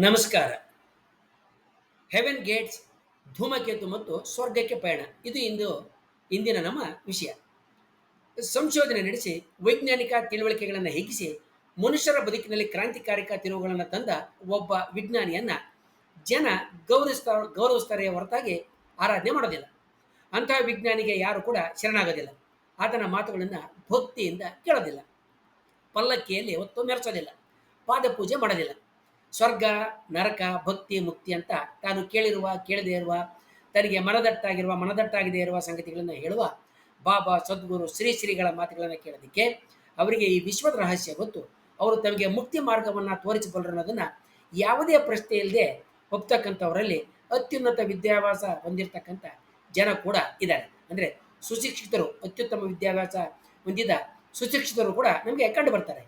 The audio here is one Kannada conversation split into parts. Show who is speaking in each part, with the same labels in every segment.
Speaker 1: ನಮಸ್ಕಾರ. ಹೆವೆನ್ ಗೇಟ್ಸ್ ಧೂಮಕೇತು ಮತ್ತು ಸ್ವರ್ಗಕ್ಕೆ ಪಯಣ. ಇದು ಇಂದು, ಇಂದಿನ ನಮ್ಮ ವಿಷಯ. ಸಂಶೋಧನೆ ನಡೆಸಿ, ವೈಜ್ಞಾನಿಕ ತಿಳುವಳಿಕೆಗಳನ್ನು ಹಿಗ್ಗಿಸಿ, ಮನುಷ್ಯರ ಬದುಕಿನಲ್ಲಿ ಕ್ರಾಂತಿಕಾರಿಕ ತಿರುವುಗಳನ್ನು ತಂದ ಒಬ್ಬ ವಿಜ್ಞಾನಿಯನ್ನ ಜನ ಗೌರವಿಸ್ತಾ, ಗೌರವಿಸ್ತಾರೆ ಹೊರತಾಗಿ ಆರಾಧನೆ ಮಾಡೋದಿಲ್ಲ. ಅಂತಹ ವಿಜ್ಞಾನಿಗೆ ಯಾರು ಕೂಡ ಶರಣಾಗೋದಿಲ್ಲ. ಆತನ ಮಾತುಗಳನ್ನು ಭಕ್ತಿಯಿಂದ ಕೇಳೋದಿಲ್ಲ. ಪಲ್ಲಕ್ಕಿಯಲ್ಲಿ ಒತ್ತು ಮೆರೆಸೋದಿಲ್ಲ. ಪಾದ ಪೂಜೆ ಮಾಡೋದಿಲ್ಲ. ಸ್ವರ್ಗ, ನರಕ, ಭಕ್ತಿ, ಮುಕ್ತಿ ಅಂತ ತಾನು ಕೇಳಿರುವ, ಕೇಳದೇ ಇರುವ, ತನಗೆ ಮನದಟ್ಟಾಗಿರುವ, ಮನದಟ್ಟಾಗದೇ ಇರುವ ಸಂಗತಿಗಳನ್ನು ಹೇಳುವ ಬಾಬಾ ಸದ್ಗುರು ಶ್ರೀ ಶ್ರೀಗಳ ಮಾತುಗಳನ್ನು ಕೇಳೋದಕ್ಕೆ ಅವರಿಗೆ ಈ ವಿಶ್ವದ ರಹಸ್ಯ ಗೊತ್ತು. ಅವರು ತಮಗೆ ಮುಕ್ತಿ ಮಾರ್ಗವನ್ನು ತೋರಿಸಬಲ್ಲರು ಅನ್ನೋದನ್ನು ಯಾವುದೇ ಪ್ರಶ್ನೆ ಇಲ್ಲದೆ ಒಪ್ತಕ್ಕಂಥವರಲ್ಲಿ ಅತ್ಯುನ್ನತ ವಿದ್ಯಾಭ್ಯಾಸ ಹೊಂದಿರತಕ್ಕಂಥ ಜನ ಕೂಡ ಇದ್ದಾರೆ. ಅಂದರೆ ಸುಶಿಕ್ಷಿತರು, ಅತ್ಯುತ್ತಮ ವಿದ್ಯಾಭ್ಯಾಸ ಹೊಂದಿದ ಸುಶಿಕ್ಷಿತರು ಕೂಡ ನಮಗೆ ಕಂಡು ಬರ್ತಾರೆ.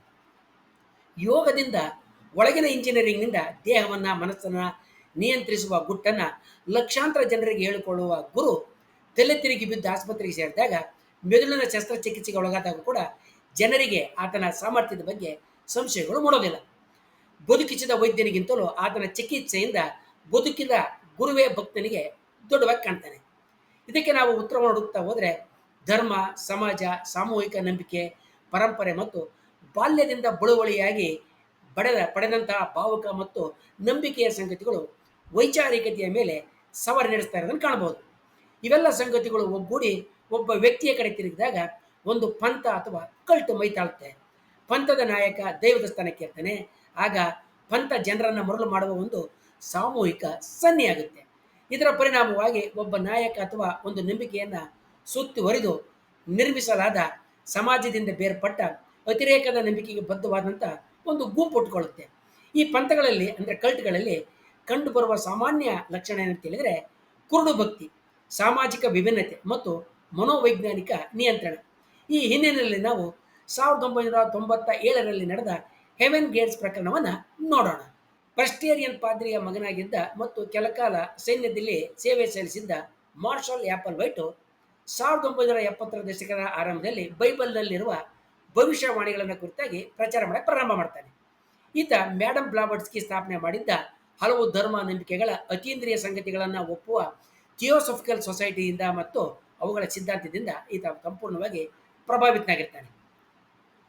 Speaker 1: ಯೋಗದಿಂದ ಒಳಗಿನ ಇಂಜಿನಿಯರಿಂಗ್ನಿಂದ ದೇಹವನ್ನ, ಮನಸ್ಸನ್ನ ನಿಯಂತ್ರಿಸುವ ಗುಟ್ಟನ್ನ ಲಕ್ಷಾಂತರ ಜನರಿಗೆ ಹೇಳಿಕೊಳ್ಳುವ ಗುರು ತಲೆ ತಿರುಗಿ ಬಿದ್ದು ಆಸ್ಪತ್ರೆಗೆ ಸೇರಿದಾಗ ಮೆದುಳಿನ ಶಸ್ತ್ರಚಿಕಿತ್ಸೆಗೆ ಒಳಗಾದಾಗ ಕೂಡ ಜನರಿಗೆ ಆತನ ಸಾಮರ್ಥ್ಯದ ಬಗ್ಗೆ ಸಂಶಯಗಳು ಮೂಡೋದಿಲ್ಲ. ಬದುಕಿಸಿದ ವೈದ್ಯನಿಗಿಂತಲೂ ಆತನ ಚಿಕಿತ್ಸೆಯಿಂದ ಬದುಕಿದ ಗುರುವೇ ಭಕ್ತನಿಗೆ ದೊಡ್ಡವಾಗಿ ಕಾಣ್ತಾನೆ. ಇದಕ್ಕೆ ನಾವು ಉತ್ತರ ಹುಡುಕ್ತಾ ಹೋದರೆ ಧರ್ಮ, ಸಮಾಜ, ಸಾಮೂಹಿಕ ನಂಬಿಕೆ, ಪರಂಪರೆ ಮತ್ತು ಬಾಲ್ಯದಿಂದ ಬಳುವಳಿಯಾಗಿ ಪಡೆದ ಪಡೆದಂತಹ ಭಾವುಕ ಮತ್ತು ನಂಬಿಕೆಯ ಸಂಗತಿಗಳು ವೈಚಾರಿಕತೆಯ ಮೇಲೆ ಸವಾರಿ ನಡೆಸ್ತಾ ಇರೋದನ್ನು ಕಾಣಬಹುದು. ಇವೆಲ್ಲ ಸಂಗತಿಗಳು ಒಗ್ಗೂಡಿ ಒಬ್ಬ ವ್ಯಕ್ತಿಯ ಕಡೆ ತಿರುಗಿದಾಗ ಒಂದು ಪಂಥ ಅಥವಾ ಕಲ್ಟು ಮೈತಾಳುತ್ತೆ ಪಂಥದ ನಾಯಕ ದೈವದ ಸ್ಥಾನಕ್ಕೆ ಇರ್ತಾನೆ. ಆಗ ಪಂಥ ಜನರನ್ನು ಮರಳು ಮಾಡುವ ಒಂದು ಸಾಮೂಹಿಕ ಸನ್ನಿಯಾಗುತ್ತೆ ಇದರ ಪರಿಣಾಮವಾಗಿ ಒಬ್ಬ ನಾಯಕ ಅಥವಾ ಒಂದು ನಂಬಿಕೆಯನ್ನ ಸುತ್ತುವರಿದು ನಿರ್ಮಿಸಲಾದ ಸಮಾಜದಿಂದ ಬೇರ್ಪಟ್ಟ ಅತಿರೇಕದ ನಂಬಿಕೆಗೆ ಬದ್ಧವಾದಂಥ ಒಂದು ಗುಂಪು ಉಟ್ಕೊಳ್ಳುತ್ತೆ. ಈ ಪಂಥಗಳಲ್ಲಿ, ಅಂದರೆ ಕಲ್ಟ್ಗಳಲ್ಲಿ ಕಂಡುಬರುವ ಸಾಮಾನ್ಯ ಲಕ್ಷಣ ಏನಂತ ಹೇಳಿದರೆ ಕುರುಡು ಭಕ್ತಿ, ಸಾಮಾಜಿಕ ವಿಭಿನ್ನತೆ ಮತ್ತು ಮನೋವೈಜ್ಞಾನಿಕ ನಿಯಂತ್ರಣ. ಈ ಹಿನ್ನೆಲೆಯಲ್ಲಿ ನಾವು ಸಾವಿರದ ಒಂಬೈನೂರ ತೊಂಬತ್ತ ಏಳರಲ್ಲಿ ನಡೆದ ಹೆವೆನ್ ಗೇಟ್ಸ್ ಪ್ರಕರಣವನ್ನು ನೋಡೋಣ. ಪ್ರಸ್ಟೇರಿಯನ್ ಪಾದ್ರಿಯ ಮಗನಾಗಿದ್ದ ಮತ್ತು ಕೆಲಕಾಲ ಸೈನ್ಯದಲ್ಲಿ ಸೇವೆ ಸಲ್ಲಿಸಿದ್ದ ಮಾರ್ಷಲ್ ಆ್ಯಪಲ್ ವೈಟು ಸಾವಿರದ ಒಂಬೈನೂರ ಎಪ್ಪತ್ತರ ದಶಕದ ಆರಂಭದಲ್ಲಿ ಬೈಬಲ್ನಲ್ಲಿರುವ ಭವಿಷ್ಯವಾಣಿಗಳನ್ನು ಕುರಿತಾಗಿ ಪ್ರಚಾರ ಮಾಡಕ್ಕೆ ಪ್ರಾರಂಭ ಮಾಡ್ತಾನೆ. ಈತ ಮ್ಯಾಡಮ್ ಬ್ಲಾಬರ್ಟ್ಸ್ಕಿ ಸ್ಥಾಪನೆ ಮಾಡಿದ್ದ ಹಲವು ಧರ್ಮ ನಂಬಿಕೆಗಳ ಅತೀಂದ್ರಿಯ ಸಂಗತಿಗಳನ್ನು ಒಪ್ಪುವ ಥಿಯೋಸಫಿಕಲ್ ಸೊಸೈಟಿಯಿಂದ ಮತ್ತು ಅವುಗಳ ಸಿದ್ಧಾಂತದಿಂದ ಈತ ಸಂಪೂರ್ಣವಾಗಿ ಪ್ರಭಾವಿತನಾಗಿರ್ತಾನೆ.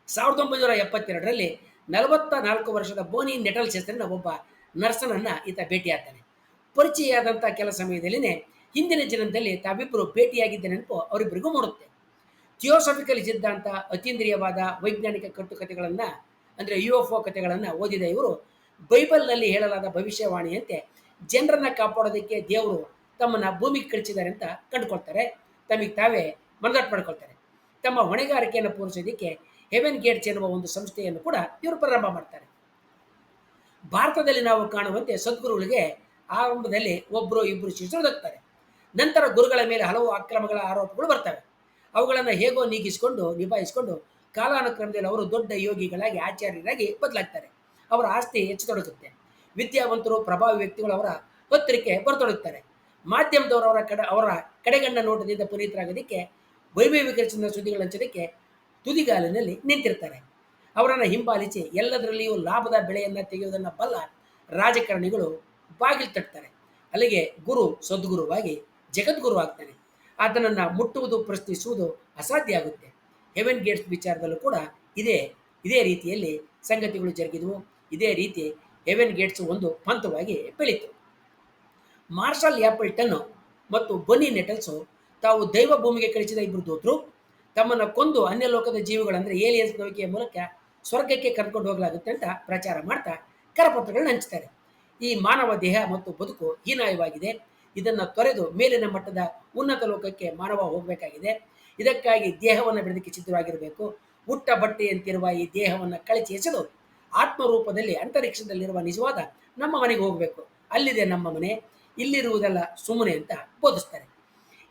Speaker 1: ಸಾವಿರದ ಒಂಬೈನೂರ ಎಪ್ಪತ್ತೆರಡರಲ್ಲಿ ನಲವತ್ತ ನಾಲ್ಕು ವರ್ಷದ ಬೋನಿ ನೆಟಲ್ ಹೆಸರಿನ ಒಬ್ಬ ನರ್ಸನನ್ನ ಈತ ಭೇಟಿಯಾಗ್ತಾನೆ. ಪರಿಚಯ ಕೆಲ ಸಮಯದಲ್ಲಿನೇ ಹಿಂದಿನ ಜನ್ಮದಲ್ಲಿ ತಾವಿಬ್ಬರು ಭೇಟಿಯಾಗಿದ್ದ ನೆನಪು ಅವರಿಬ್ಬರಿಗೂ ಮೂಡುತ್ತೆ. ಥಿಯೋಸಫಿಕಲ್ ಸಿದ್ಧಾಂತ ಅತೀಂದ್ರಿಯವಾದ ವೈಜ್ಞಾನಿಕ ಕಟ್ಟುಕತೆಗಳನ್ನು ಅಂದರೆ ಯು ಎಫ್ ಒ ಕಥೆಗಳನ್ನು ಓದಿದ ಇವರು. ಬೈಬಲ್ನಲ್ಲಿ ಹೇಳಲಾದ ಭವಿಷ್ಯವಾಣಿಯಂತೆ ಜನರನ್ನ ಕಾಪಾಡೋದಕ್ಕೆ ದೇವರು ತಮ್ಮನ್ನ ಭೂಮಿಗೆ ಕಳಿಸಿದ್ದಾರೆ ಅಂತ ಕಂಡುಕೊಳ್ತಾರೆ. ತಮಗೆ ತಾವೇ ಮನದಟ್ಟು ಮಾಡ್ಕೊಳ್ತಾರೆ. ತಮ್ಮ ಹೊಣೆಗಾರಿಕೆಯನ್ನು ಪೂರೈಸೋದಕ್ಕೆ ಹೆವೆನ್ ಗೇಟ್ಸ್ ಎನ್ನುವ ಒಂದು ಸಂಸ್ಥೆಯನ್ನು ಕೂಡ ಇವರು ಪ್ರಾರಂಭ ಮಾಡ್ತಾರೆ. ಭಾರತದಲ್ಲಿ ನಾವು ಕಾಣುವಂತೆ ಸದ್ಗುರುಗಳಿಗೆ ಆರಂಭದಲ್ಲಿ ಒಬ್ಬರು ಇಬ್ಬರು ಶಿಷ್ಯರು ದಕ್ತಾರೆ ನಂತರ ಗುರುಗಳ ಮೇಲೆ ಹಲವು ಅಕ್ರಮಗಳ ಆರೋಪಗಳು ಬರ್ತವೆ. ಅವುಗಳನ್ನು ಹೇಗೋ ನೀಗಿಸಿಕೊಂಡು, ನಿಭಾಯಿಸಿಕೊಂಡು ಕಾಲಾನುಕ್ರಮದಲ್ಲಿ ಅವರು ದೊಡ್ಡ ಯೋಗಿಗಳಾಗಿ, ಆಚಾರ್ಯರಾಗಿ ಬದಲಾಗ್ತಾರೆ. ಅವರ ಆಸ್ತಿ ಹೆಚ್ಚತೊಡಗುತ್ತೆ. ವಿದ್ಯಾವಂತರು, ಪ್ರಭಾವಿ ವ್ಯಕ್ತಿಗಳು ಅವರ ಪತ್ರಿಕೆ ಬರತೊಡಗುತ್ತಾರೆ ಮಾಧ್ಯಮದವರು ಅವರ ಕಡೆ, ಅವರ ಕಡೆಗಣ್ಣ ನೋಟದಿಂದ ಪುನೀತರಾಗೋದಕ್ಕೆ, ವೈಭವೀಕರಿಸಿದ ಸುದ್ದಿಗಳ ಹಂಚೋದಕ್ಕೆ ತುದಿಗಾಲಿನಲ್ಲಿ ನಿಂತಿರ್ತಾರೆ. ಅವರನ್ನು ಹಿಂಬಾಲಿಸಿ ಎಲ್ಲದರಲ್ಲಿಯೂ ಲಾಭದ ಬೆಳೆಯನ್ನು ತೆಗೆಯುವುದನ್ನು ಬಲ್ಲ ರಾಜಕಾರಣಿಗಳು ಬಾಗಿಲು ತಟ್ತಾರೆ. ಅಲ್ಲಿಗೆ ಗುರು ಸದ್ಗುರುವಾಗಿ ಜಗದ್ಗುರು ಆಗ್ತಾನೆ ಆತನನ್ನು ಮುಟ್ಟುವುದು, ಪ್ರಶ್ನಿಸುವುದು ಅಸಾಧ್ಯ ಆಗುತ್ತೆ. ಹೆವೆನ್ ಗೇಟ್ಸ್ ವಿಚಾರದಲ್ಲೂ ಕೂಡ ಇದೇ ಇದೇ ರೀತಿಯಲ್ಲಿ ಸಂಗತಿಗಳು ಜರುಗಿದವು. ಇದೇ ರೀತಿ ಹೆವೆನ್ ಗೇಟ್ಸ್ ಒಂದು ಪಂಥವಾಗಿ ಬೆಳೀತು. ಮಾರ್ಷಲ್ ಆ್ಯಪಲ್ಟನ್ ಮತ್ತು ಬನ್ನಿ ನೆಟಲ್ಸು ತಾವು ದೈವ ಭೂಮಿಗೆ ಕಳಿಸಿದ ಇಬ್ಬರು ದೋತರು. ತಮ್ಮನ್ನು ಕೊಂದು ಅನ್ಯ ಲೋಕದ ಜೀವಿಗಳಂದರೆ ಏಲಿಯನ್ಸ್ ನವಿಕೆಯ ಮೂಲಕ ಸ್ವರ್ಗಕ್ಕೆ ಕರ್ಕೊಂಡು ಹೋಗಲಾಗುತ್ತೆ ಅಂತ ಪ್ರಚಾರ ಮಾಡ್ತಾ ಕರಪತ್ರಗಳನ್ನ ಹಂಚ್ತಾರೆ. ಈ ಮಾನವ ದೇಹ ಮತ್ತು ಬದುಕು ಹೀನಾಯವಾಗಿದೆ. ಇದನ್ನು ತೊರೆದು ಮೇಲಿನ ಮಟ್ಟದ ಉನ್ನತ ಲೋಕಕ್ಕೆ ಮಾನವ ಹೋಗಬೇಕಾಗಿದೆ. ಇದಕ್ಕಾಗಿ ದೇಹವನ್ನು ಬಿಡೋದಕ್ಕೆ ಸಿದ್ಧವಾಗಿರಬೇಕು. ಹುಟ್ಟ ಬಟ್ಟೆಯಂತಿರುವ ಈ ದೇಹವನ್ನು ಕಳಚಿ ಎಸೆದು ಆತ್ಮರೂಪದಲ್ಲಿ ಅಂತರಿಕ್ಷದಲ್ಲಿರುವ ನಿಜವಾದ ನಮ್ಮ ಮನೆಗೆ ಹೋಗಬೇಕು. ಅಲ್ಲಿದೆ ನಮ್ಮ ಮನೆ, ಇಲ್ಲಿರುವುದೆಲ್ಲ ಸುಮ್ಮನೆ ಅಂತ ಬೋಧಿಸ್ತಾರೆ.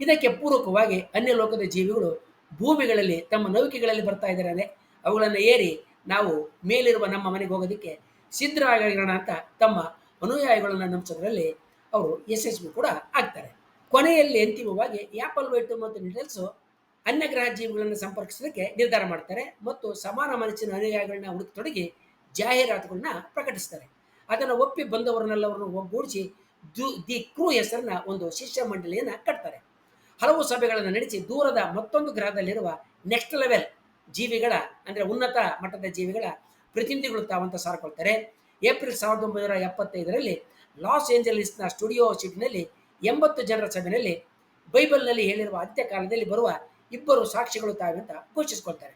Speaker 1: ಇದಕ್ಕೆ ಪೂರಕವಾಗಿ ಅನ್ಯ ಲೋಕದ ಜೀವಿಗಳು ಭೂಮಿಗಳಲ್ಲಿ ತಮ್ಮ ನೌಕೆಗಳಲ್ಲಿ ಬರ್ತಾ ಇದ್ದಾರೆ ಅವುಗಳನ್ನು ಏರಿ ನಾವು ಮೇಲಿರುವ ನಮ್ಮ ಮನೆಗೆ ಹೋಗೋದಕ್ಕೆ ಸಿದ್ಧರಾಗಿರೋಣ ಅಂತ ತಮ್ಮ ಅನುಯಾಯಿಗಳನ್ನು ನಂಬಿಸೋದ್ರಲ್ಲಿ ಅವರು ಯಶಸ್ವಿ ಕೂಡ ಆಗ್ತಾರೆ. ಕೊನೆಯಲ್ಲಿ ಅಂತಿಮವಾಗಿ ಆ್ಯಪಲ್ ವೈಟು ಮತ್ತು ಡಿಟೇಲ್ಸು ಅನ್ಯ ಗ್ರಹ ಜೀವಿಗಳನ್ನು ಸಂಪರ್ಕಿಸೋದಕ್ಕೆ ನಿರ್ಧಾರ ಮಾಡ್ತಾರೆ ಮತ್ತು ಸಮಾನ ಮನಸ್ಸಿನ ಅನುಯಾಯಿಗಳನ್ನ ಹುಡುಕ್ತೊಡಗಿ ಜಾಹೀರಾತುಗಳನ್ನ ಪ್ರಕಟಿಸ್ತಾರೆ. ಅದನ್ನು ಒಪ್ಪಿ ಬಂದವರನ್ನೆಲ್ಲವರನ್ನು ಒಗ್ಗೂಡಿಸಿ ದು, ದಿ ಕ್ರೂ ಹೆಸರನ್ನ ಒಂದು ಶಿಷ್ಯ ಮಂಡಳಿಯನ್ನು ಕಟ್ತಾರೆ. ಹಲವು ಸಭೆಗಳನ್ನು ನಡೆಸಿ ದೂರದ ಮತ್ತೊಂದು ಗ್ರಹದಲ್ಲಿರುವ ನೆಕ್ಸ್ಟ್ ಲೆವೆಲ್ ಜೀವಿಗಳ, ಅಂದರೆ ಉನ್ನತ ಮಟ್ಟದ ಜೀವಿಗಳ ಪ್ರತಿನಿಧಿಗಳು ತಾವಂತ ಸಾರ್ಕೊಳ್ತಾರೆ. ಏಪ್ರಿಲ್ ಸಾವಿರದ ಒಂಬೈನೂರ ಎಪ್ಪತ್ತೈದರಲ್ಲಿ ಲಾಸ್ ಏಂಜಲೀಸ್ನ ಸ್ಟುಡಿಯೋ ಶಿಪ್ನಲ್ಲಿ ಎಂಬತ್ತು ಜನರ ಸಭೆಯಲ್ಲಿ ಬೈಬಲ್ನಲ್ಲಿ ಹೇಳಿರುವ ಅಂತ್ಯಕಾಲದಲ್ಲಿ ಬರುವ ಇಬ್ಬರು ಸಾಕ್ಷಿಗಳು ತಾವೆಂತ ಘೋಷಿಸಿಕೊಳ್ತಾರೆ.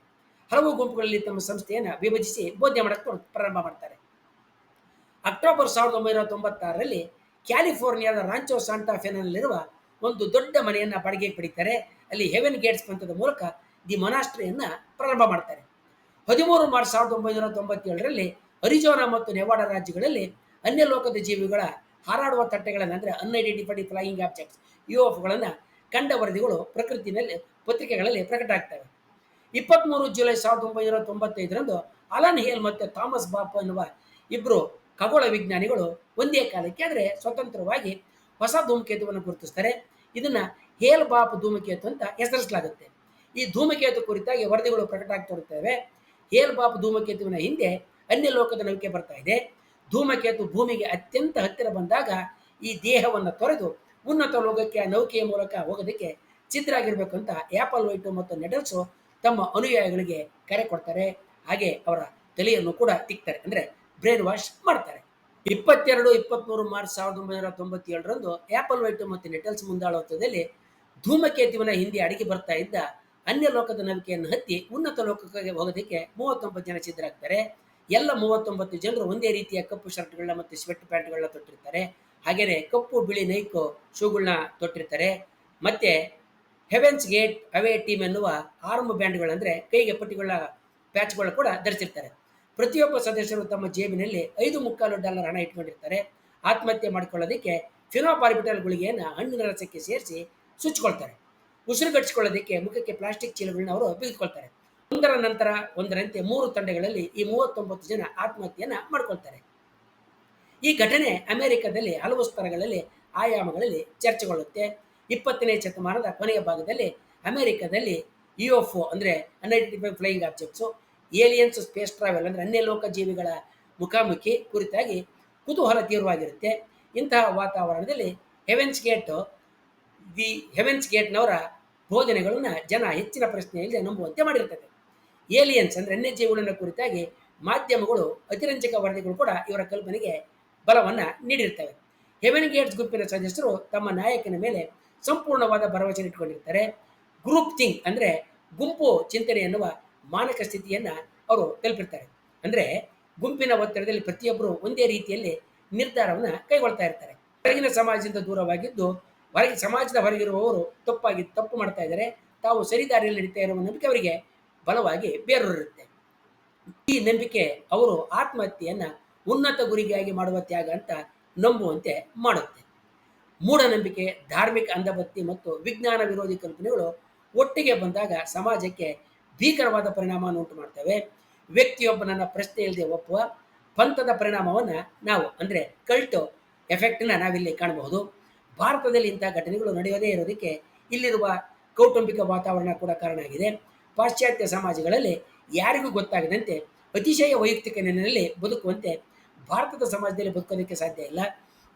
Speaker 1: ಹಲವು ಗುಂಪುಗಳಲ್ಲಿ ತಮ್ಮ ಸಂಸ್ಥೆಯನ್ನು ವಿಭಜಿಸಿ ಬೋಧನೆ ಮಾಡಕ್ಕೆ ಪ್ರಾರಂಭ ಮಾಡ್ತಾರೆ. ಅಕ್ಟೋಬರ್ ಸಾವಿರದ ಒಂಬೈನೂರ ತೊಂಬತ್ತಾರರಲ್ಲಿ ಕ್ಯಾಲಿಫೋರ್ನಿಯಾದ ರಾಂಚೋ ಸಾಂಟಾಫೆನಲ್ಲಿರುವ ಒಂದು ದೊಡ್ಡ ಮನೆಯನ್ನ ಬಾಡಿಗೆಗೆ ಪಡಿತಾರೆ. ಅಲ್ಲಿ ಹೆವೆನ್ ಗೇಟ್ಸ್ ಪಂಥದ ಮೂಲಕ ದಿ ಮೊನಾಸ್ಟ್ರಿಯನ್ನ ಪ್ರಾರಂಭ ಮಾಡ್ತಾರೆ. ಹದಿಮೂರು ಮಾರ್ಚ್ ಸಾವಿರದ ಒಂಬೈನೂರ ತೊಂಬತ್ತೇಳರಲ್ಲಿ ಅರಿಜೋನಾ ಮತ್ತು ನೆವಾಡ ರಾಜ್ಯಗಳಲ್ಲಿ ಅನ್ಯ ಲೋಕದ ಜೀವಿಗಳ ಹಾರಾಡುವ ತಟ್ಟೆಗಳನ್ನು ಅಂದರೆ ಅನ್ಐಡೆಂಟಿಫೈಡ್ ಫ್ಲೈಯಿಂಗ್ ಆಬ್ಜೆಕ್ಟ್ಸ್ ಯು ಗಳನ್ನು ಕಂಡ ವರದಿಗಳು ಪ್ರಕೃತಿನಲ್ಲಿ ಪತ್ರಿಕೆಗಳಲ್ಲಿ ಪ್ರಕಟ ಆಗ್ತವೆ ಇಪ್ಪತ್ತ್ಮೂರು ಜುಲೈ ಸಾವಿರದ ಒಂಬೈನೂರ ತೊಂಬತ್ತೈದರಂದು ಅಲನ್ ಹೇಲ್ ಮತ್ತು ಥಾಮಸ್ ಬಾಪ್ ಎನ್ನುವ ಇಬ್ಬರು ಖಗೋಳ ವಿಜ್ಞಾನಿಗಳು ಒಂದೇ ಕಾಲಕ್ಕೆ ಆದರೆ ಸ್ವತಂತ್ರವಾಗಿ ಹೊಸ ಧೂಮಕೇತುವನ್ನು ಗುರುತಿಸ್ತಾರೆ. ಇದನ್ನು ಹೇಲ್ ಬಾಪ್ ಧೂಮಕೇತು ಅಂತ ಹೆಸರಿಸಲಾಗುತ್ತೆ. ಈ ಧೂಮಕೇತು ಕುರಿತಾಗಿ ವರದಿಗಳು ಪ್ರಕಟ ಆಗ್ತಿರುತ್ತವೆ ಹೇಲ್ ಬಾಪ್ ಧೂಮಕೇತುವಿನ ಹಿಂದೆ ಅನ್ಯ ಲೋಕದ ನೌಕೆ ಬರ್ತಾ ಇದೆ. ಧೂಮಕೇತು ಭೂಮಿಗೆ ಅತ್ಯಂತ ಹತ್ತಿರ ಬಂದಾಗ ಈ ದೇಹವನ್ನು ತೊರೆದು ಉನ್ನತ ಲೋಕಕ್ಕೆ, ನೌಕೆಯ ಮೂಲಕ ಹೋಗೋದಕ್ಕೆ ಅಂತ ಆಪಲ್ ವೈಟು ಮತ್ತು ನೆಡಲ್ಸು ತಮ್ಮ ಅನುಯಾಯಿಗಳಿಗೆ ಕರೆ ಕೊಡ್ತಾರೆ. ಹಾಗೆ ಅವರ ತಲೆಯನ್ನು ಕೂಡ ತಿಕ್ತಾರೆ. ಅಂದ್ರೆ ಬ್ರೈನ್ ವಾಶ್ ಮಾಡ್ತಾರೆ. ಇಪ್ಪತ್ತೆರಡು ಇಪ್ಪತ್ತ್ಮೂರು ಮಾರ್ಚ್ ಸಾವಿರದ ಒಂಬೈನೂರ ತೊಂಬತ್ತೇಳರಂದು ಆ್ಯಪಲ್ ವೈಟು ಮತ್ತು ನೆಟಲ್ಸ್ ಮುಂದಾಳತ್ವದಲ್ಲಿ ಧೂಮಕೇತುವಿನ ಹಿಂದೆ ಅಡಿಗೆ ಬರ್ತಾ ಇದ್ದ ಅನ್ಯ ಲೋಕದ ನೌಕೆಯನ್ನು ಹತ್ತಿ ಉನ್ನತ ಲೋಕಕ್ಕೆ ಹೋಗೋದಕ್ಕೆ ಮೂವತ್ತೊಂಬತ್ತು ಜನ ಸಿದ್ಧರಾಗ್ತಾರೆ. ಎಲ್ಲ ಮೂವತ್ತೊಂಬತ್ತು ಜನರು ಒಂದೇ ರೀತಿಯ ಕಪ್ಪು ಶರ್ಟ್ಗಳನ್ನ ಮತ್ತು ಸ್ವೆಟ್ ಪ್ಯಾಂಟ್ಗಳನ್ನ ತೊಟ್ಟಿರ್ತಾರೆ. ಹಾಗೆಯೇ ಕಪ್ಪು, ಬಿಳಿ, ನೈಕು ಶೂಗಳನ್ನ ತೊಟ್ಟಿರ್ತಾರೆ. ಮತ್ತೆ ಹೆವೆನ್ಸ್ ಗೇಟ್ ಅವೇ ಟೀಮ್ ಎನ್ನುವ ಆರ್ಮ್ ಬ್ಯಾಂಡ್ಗಳಂದ್ರೆ ಕೈಗೆ ಪಟ್ಟಿಗಳ ಪ್ಯಾಚ್ಗಳು ಕೂಡ ಧರಿಸಿರ್ತಾರೆ. ಪ್ರತಿಯೊಬ್ಬ ಸದಸ್ಯರು ತಮ್ಮ ಜೇಬಿನಲ್ಲಿ ಐದು ಮುಕ್ಕಾಲು ಡಾಲರ್ ಹಣ ಇಟ್ಕೊಂಡಿರ್ತಾರೆ. ಆತ್ಮಹತ್ಯೆ ಮಾಡಿಕೊಳ್ಳೋದಕ್ಕೆ ಫಿನೋಪಾರ್ಬಿಟಲ್ ಗುಳಿಗೆಯನ್ನು ಹಣ್ಣಿನ ರಸಕ್ಕೆ ಸೇರಿಸಿ ಸುಚ್ಚಿಕೊಳ್ತಾರೆ ಉಸಿರುಗಟ್ಟಿಸಿಕೊಳ್ಳೋದಕ್ಕೆ ಮುಖಕ್ಕೆ ಪ್ಲಾಸ್ಟಿಕ್ ಚೀಲಗಳನ್ನ ಅವರು ಬಿಗಿದುಕೊಳ್ತಾರೆ. ಒಂದರ ನಂತರ ಒಂದರಂತೆ ಮೂರು ತಂಡಗಳಲ್ಲಿ ಈ ಮೂವತ್ತೊಂಬತ್ತು ಜನ ಆತ್ಮಹತ್ಯೆಯನ್ನ ಮಾಡ್ಕೊಳ್ತಾರೆ. ಈ ಘಟನೆ ಅಮೆರಿಕದಲ್ಲಿ ಹಲವು ಸ್ತರಗಳಲ್ಲಿ ಆಯಾಮಗಳಲ್ಲಿ ಚರ್ಚೆಗೊಳ್ಳುತ್ತೆ. ಇಪ್ಪತ್ತನೇ ಶತಮಾನದ ಕೊನೆಯ ಭಾಗದಲ್ಲಿ ಅಮೆರಿಕದಲ್ಲಿ ಯುಎಫ್ಒ ಅಂದರೆ unidentify flying objects aliens space travel ಅಂದರೆ ಅನ್ಯ ಲೋಕ ಜೀವಿಗಳ ಮುಖಾಮುಖಿ ಕುರಿತಾಗಿ ಕುತೂಹಲ ತೀವ್ರವಾಗಿರುತ್ತೆ. ಇಂತಹ ವಾತಾವರಣದಲ್ಲಿ ಹೆವೆನ್ಸ್ ಗೇಟ್ ದಿ ಹೆವೆನ್ಸ್ ಗೇಟ್ನವರ ಬೋಧನೆಗಳನ್ನು ಜನ ಹೆಚ್ಚಿನ ಪ್ರಶ್ನೆಯಲ್ಲಿ ನಂಬುವಂತೆ ಮಾಡಿರ್ತದೆ. ಏಲಿಯನ್ಸ್ ಅಂದರೆ ಅನ್ಯ ಜೀವಿಗಳನ್ನ ಕುರಿತಾಗಿ ಮಾಧ್ಯಮಗಳು, ಅತಿರಂಜಕ ವರದಿಗಳು ಕೂಡ ಇವರ ಕಲ್ಪನೆಗೆ ಬಲವನ್ನ ನೀಡಿರ್ತವೆ. ಹೆವೆನ್ ಗೇಟ್ಸ್ ಗುಂಪಿನ ಸದಸ್ಯರು ತಮ್ಮ ನಾಯಕನ ಮೇಲೆ ಸಂಪೂರ್ಣವಾದ ಭರವಸೆ ಇಟ್ಕೊಂಡಿರ್ತಾರೆ ಗ್ರೂಪ್ ಥಿಂಗ್ ಅಂದರೆ ಗುಂಪು ಚಿಂತನೆ ಎನ್ನುವ ಮಾನಕ ಸ್ಥಿತಿಯನ್ನ ಅವರು ತಲುಪಿರ್ತಾರೆ. ಅಂದ್ರೆ ಗುಂಪಿನ ಒತ್ತಡದಲ್ಲಿ ಪ್ರತಿಯೊಬ್ಬರು ಒಂದೇ ರೀತಿಯಲ್ಲಿ ನಿರ್ಧಾರವನ್ನ ಕೈಗೊಳ್ತಾ ಇರ್ತಾರೆ. ಹೊರಗಿನ ಸಮಾಜದಿಂದ ದೂರವಾಗಿದ್ದು, ಹೊರಗೆ, ಸಮಾಜದ ಹೊರಗಿರುವವರು ತಪ್ಪಾಗಿ ತಪ್ಪು ಮಾಡ್ತಾ ಇದ್ದಾರೆ. ತಾವು ಸರಿದಾರಿಯಲ್ಲಿ ನಡೀತಾ ಇರುವ ನಂಬಿಕೆ ಅವರಿಗೆ ಬಲವಾಗಿ ಬೇರೂರುತ್ತೆ ಈ ನಂಬಿಕೆ ಅವರು ಆತ್ಮಹತ್ಯೆಯನ್ನ ಉನ್ನತ ಗುರಿಗಾಗಿ ಮಾಡುವ ತ್ಯಾಗ ಅಂತ ನಂಬುವಂತೆ ಮಾಡುತ್ತೆ. ಮೂಢನಂಬಿಕೆ ಧಾರ್ಮಿಕ ಅಂಧಭಕ್ತಿ ಮತ್ತು ವಿಜ್ಞಾನ ವಿರೋಧಿ ಕಲ್ಪನೆಗಳು ಒಟ್ಟಿಗೆ ಬಂದಾಗ ಸಮಾಜಕ್ಕೆ ಭೀಕರವಾದ ಪರಿಣಾಮವನ್ನು ಉಂಟು ಮಾಡ್ತವೆ ವ್ಯಕ್ತಿಯೊಬ್ಬನನ್ನ ಪ್ರಶ್ನೆ ಇಲ್ಲದೆ ಒಪ್ಪುವ ಪಂಥದ ಪರಿಣಾಮವನ್ನು ನಾವು ಅಂದರೆ ಕಲ್ಟು ಎಫೆಕ್ಟ್ನ ನಾವಿಲ್ಲಿ ಕಾಣಬಹುದು. ಭಾರತದಲ್ಲಿ ಇಂತಹ ಘಟನೆಗಳು ನಡೆಯೋದೇ ಇರೋದಕ್ಕೆ ಇಲ್ಲಿರುವ ಕೌಟುಂಬಿಕ ವಾತಾವರಣ ಕೂಡ ಕಾರಣ ಆಗಿದೆ. ಪಾಶ್ಚಾತ್ಯ ಸಮಾಜಗಳಲ್ಲಿ ಯಾರಿಗೂ ಗೊತ್ತಾಗದಂತೆ ಅತಿಶಯ ವೈಯಕ್ತಿಕ ನೆಲೆಯಲ್ಲಿ ಬದುಕುವಂತೆ ಭಾರತದ ಸಮಾಜದಲ್ಲಿ ಬದುಕೋದಕ್ಕೆ ಸಾಧ್ಯ ಇಲ್ಲ.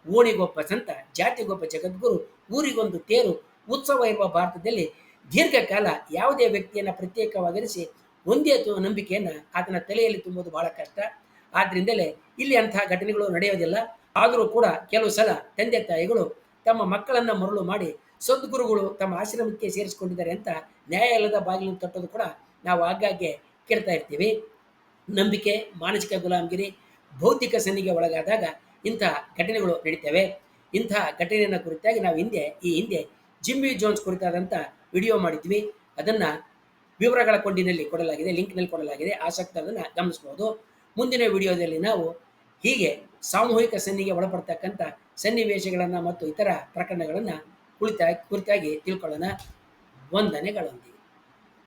Speaker 1: ಓಣಿಗೊಬ್ಬ ಸಂತ, ಜಾತಿಗೊಬ್ಬ ಜಗದ್ಗುರು, ಊರಿಗೊಂದು ತೇರು, ಉತ್ಸವ ಇರುವ ಭಾರತದಲ್ಲಿ ದೀರ್ಘಕಾಲ ಯಾವುದೇ ವ್ಯಕ್ತಿಯನ್ನು ಪ್ರತ್ಯೇಕವಾಗಿರಿಸಿ ಒಂದೇ ನಂಬಿಕೆಯನ್ನು ಆತನ ತಲೆಯಲ್ಲಿ ತುಂಬುವುದು ಬಹಳ ಕಷ್ಟ. ಆದ್ರಿಂದಲೇ ಇಲ್ಲಿ ಅಂತಹ ಘಟನೆಗಳು ನಡೆಯೋದಿಲ್ಲ. ಆದರೂ ಕೂಡ ಕೆಲವು ಸಲ ತಂದೆ ತಾಯಿಗಳು ತಮ್ಮ ಮಕ್ಕಳನ್ನ ಮರಳು ಮಾಡಿ ಸದ್ಗುರುಗಳು ತಮ್ಮ ಆಶ್ರಮಕ್ಕೆ ಸೇರಿಸಿಕೊಂಡಿದ್ದಾರೆ ಅಂತ ನ್ಯಾಯಾಲಯದ ಬಾಗಿಲನ್ನು ತಟ್ಟೋದು ಕೂಡ ನಾವು ಆಗಾಗ್ಗೆ ಕೇಳ್ತಾ ಇರ್ತೀವಿ. ನಂಬಿಕೆ, ಮಾನಸಿಕ ಗುಲಾಮಗಿರಿ ಭೌತಿಕ ಸನ್ನಿಗೆ ಒಳಗಾದಾಗ ಇಂತಹ ಘಟನೆಗಳು ನಡೀತವೆ. ಇಂತಹ ಘಟನೆಯನ್ನು ಕುರಿತಾಗಿ ನಾವು ಹಿಂದೆ, ಈ ಹಿಂದೆ ಜಿಮ್ಮಿ ಜೋನ್ಸ್ ಕುರಿತಾದಂಥ ವಿಡಿಯೋ ಮಾಡಿದ್ವಿ. ಅದನ್ನ ವಿವರಗಳ ಕೊಂಡಿನಲ್ಲಿ ಕೊಡಲಾಗಿದೆ, ಲಿಂಕ್ನಲ್ಲಿ ಕೊಡಲಾಗಿದೆ. ಆಸಕ್ತ ಅದನ್ನು ಗಮನಿಸ್ಬೋದು. ಮುಂದಿನ ವಿಡಿಯೋದಲ್ಲಿ ನಾವು ಹೀಗೆ ಸಾಮೂಹಿಕ ಸನ್ನಿಗೆ ಒಳಪಡ್ತಕ್ಕಂಥ ಸನ್ನಿವೇಶಗಳನ್ನು ಮತ್ತು ಇತರ ಪ್ರಕರಣಗಳನ್ನು ಕುಳಿತ ಕುರಿತಾಗಿ ತಿಳ್ಕೊಳ್ಳೋಣ. ವಂದನೆಗಳೊಂದಿಗೆ